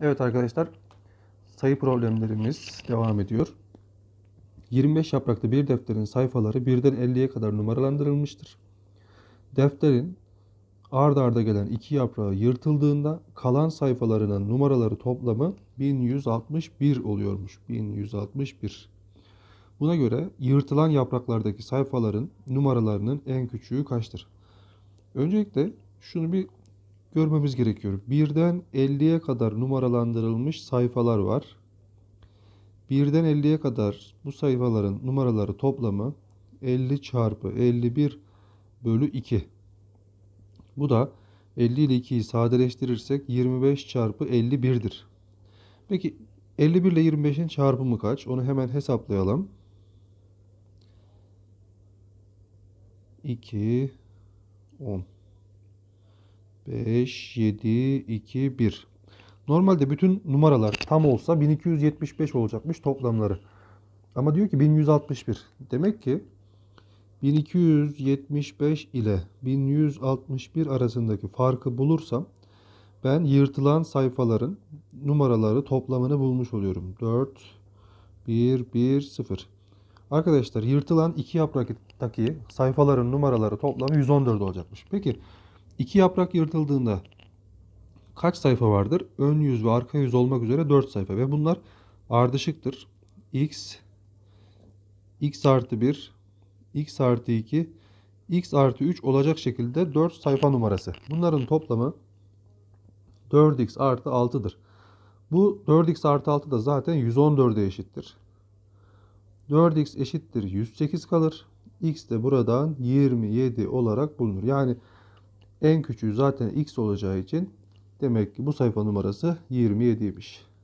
Evet arkadaşlar sayı problemlerimiz devam ediyor. 25 yapraklı bir defterin sayfaları birden 50'ye kadar numaralandırılmıştır. Defterin ard arda gelen iki yaprağı yırtıldığında kalan sayfalarının numaraları toplamı 1161 oluyormuş. 1161. Buna göre yırtılan yapraklardaki sayfaların numaralarının en küçüğü kaçtır? Öncelikle şunu bir görmemiz gerekiyor. Birden 50'ye kadar numaralandırılmış sayfalar var. Birden 50'ye kadar bu sayfaların numaraları toplamı 50 çarpı 51 bölü 2. Bu da 50 ile 2'yi sadeleştirirsek 25 çarpı 51'dir. Peki 51 ile 25'in çarpımı kaç? Onu hemen hesaplayalım. 2 10 5 7 2 1 Normalde bütün numaralar tam olsa 1275 olacakmış toplamları. Ama diyor ki 1161. Demek ki 1275 ile 1161 arasındaki farkı bulursam ben yırtılan sayfaların numaraları toplamını bulmuş oluyorum. 4 1 1 0. Arkadaşlar yırtılan iki yapraktaki sayfaların numaraları toplamı 114 olacakmış. Peki iki yaprak yırtıldığında kaç sayfa vardır? Ön yüz ve arka yüz olmak üzere 4 sayfa ve bunlar ardışıktır. X X artı 1 X artı 2 X artı 3 olacak şekilde 4 sayfa numarası. Bunların toplamı 4X artı 6'dır. Bu 4X artı 6 da zaten 114'e eşittir. 4x eşittir 108 kalır. X de buradan 27 olarak bulunur. Yani en küçüğü zaten x olacağı için demek ki bu sayfa numarası 27'ymiş.